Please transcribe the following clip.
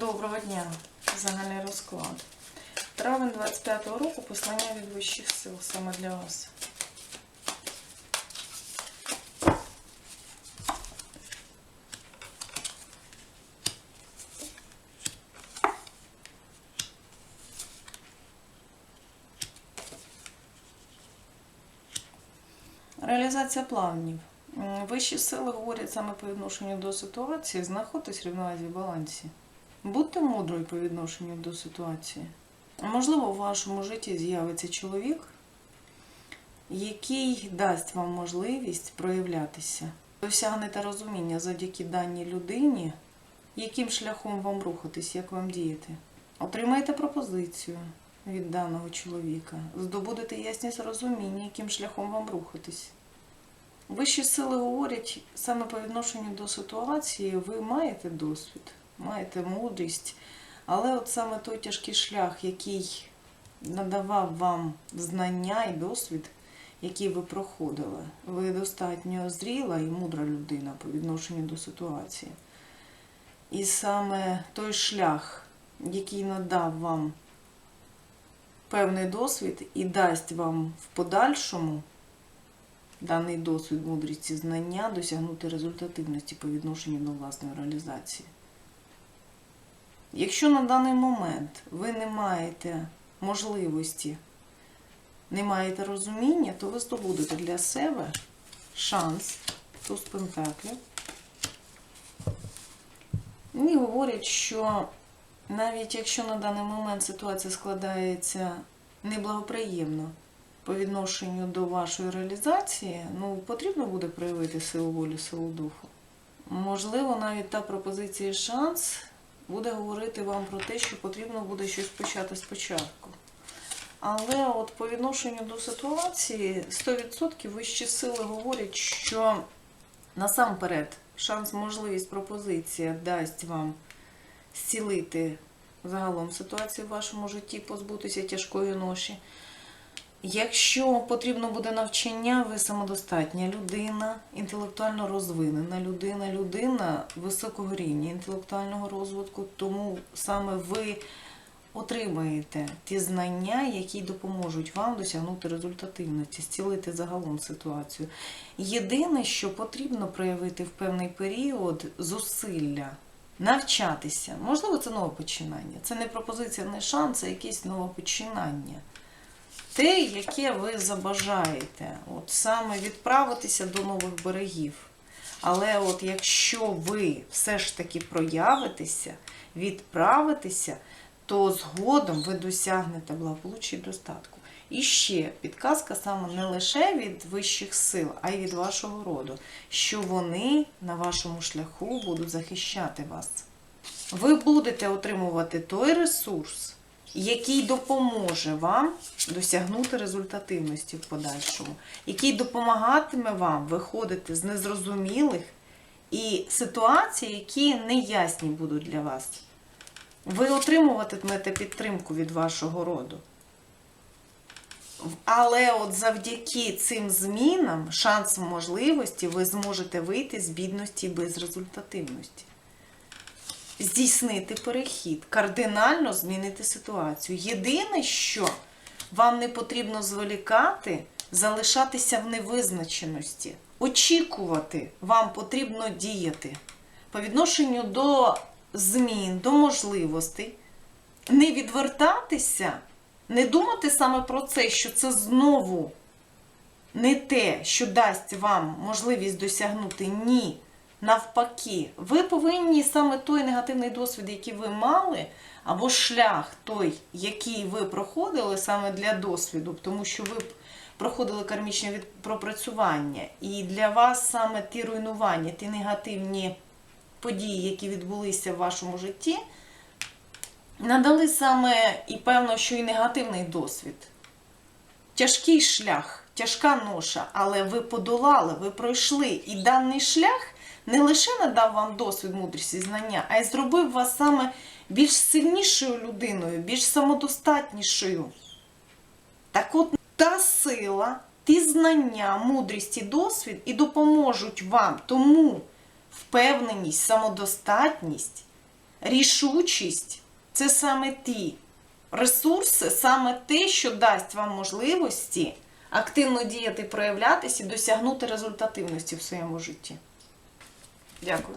Доброго дня. Загальний розклад. Травень 25-го року послання від вищих сил саме для вас. Реалізація планів. Вищі сили говорять саме по відношенню до ситуації, знаходьтесь в рівновазі балансі. Будьте мудрою по відношенню до ситуації. Можливо, у вашому житті з'явиться чоловік, який дасть вам можливість проявлятися. Досягнете розуміння завдяки даній людині, яким шляхом вам рухатись, як вам діяти. Отримаєте пропозицію від даного чоловіка, здобудете ясність розуміння, яким шляхом вам рухатись. Вищі сили говорять саме по відношенню до ситуації, ви маєте досвід, маєте мудрість, але от саме той тяжкий шлях, який надавав вам знання і досвід, який ви проходили, ви достатньо зріла і мудра людина по відношенню до ситуації. І саме той шлях, який надав вам певний досвід і дасть вам в подальшому даний досвід, мудрість і знання досягнути результативності по відношенню до власної реалізації. Якщо на даний момент ви не маєте можливості, не маєте розуміння, то ви здобудете для себе шанс туз пентаклів. Мені говорять, що навіть якщо на даний момент ситуація складається неблагоприємно по відношенню до вашої реалізації, ну потрібно буде проявити силу волі, силу духу. Можливо, навіть та пропозиція шанс буде говорити вам про те, що потрібно буде щось почати спочатку. Але от по відношенню до ситуації 100% вищі сили говорять, що насамперед шанс, можливість, пропозиція дасть вам зцілити загалом ситуацію в вашому житті, позбутися тяжкої ноші. Якщо потрібно буде навчання, ви самодостатня людина, інтелектуально розвинена людина, людина високого рівня інтелектуального розвитку, тому саме ви отримаєте ті знання, які допоможуть вам досягнути результативності, зцілити загалом ситуацію. Єдине, що потрібно проявити в певний період зусилля. Навчатися. Можливо, це нове починання. Це не пропозиція, не шанс, це якесь нове починання те, яке ви забажаєте, от саме відправитися до нових берегів. Але от якщо ви все ж таки проявитеся, відправитеся, то згодом ви досягнете благополуччя і достатку. І ще підказка саме не лише від вищих сил, а й від вашого роду, що вони на вашому шляху будуть захищати вас. Ви будете отримувати той ресурс, який допоможе вам досягнути результативності в подальшому, який допомагатиме вам виходити з незрозумілих і ситуацій, які неясні будуть для вас. Ви отримуватимете підтримку від вашого роду. Але от завдяки цим змінам, шансом можливості, ви зможете вийти з бідності і безрезультативності здійснити перехід, кардинально змінити ситуацію. Єдине, що вам не потрібно зволікати, залишатися в невизначеності, очікувати, вам потрібно діяти по відношенню до змін, до можливостей, не відвертатися, не думати саме про це, що це знову не те, що дасть вам можливість досягнути ні. Навпаки, ви повинні саме той негативний досвід, який ви мали, або шлях той, який ви проходили саме для досвіду, тому що ви проходили кармічне пропрацювання, і для вас саме ті руйнування, ті негативні події, які відбулися в вашому житті, надали саме і певно, що і негативний досвід. Тяжкий шлях, тяжка ноша, але ви подолали, ви пройшли. І даний шлях не лише надав вам досвід, мудрість і знання, а й зробив вас саме більш сильнішою людиною, більш самодостатнішою. Так от та сила, ті знання, мудрість і досвід і допоможуть вам тому впевненість, самодостатність рішучість це саме ті ресурси, саме те, що дасть вам можливості активно діяти, проявлятися і досягнути результативності в своєму житті. Дякую.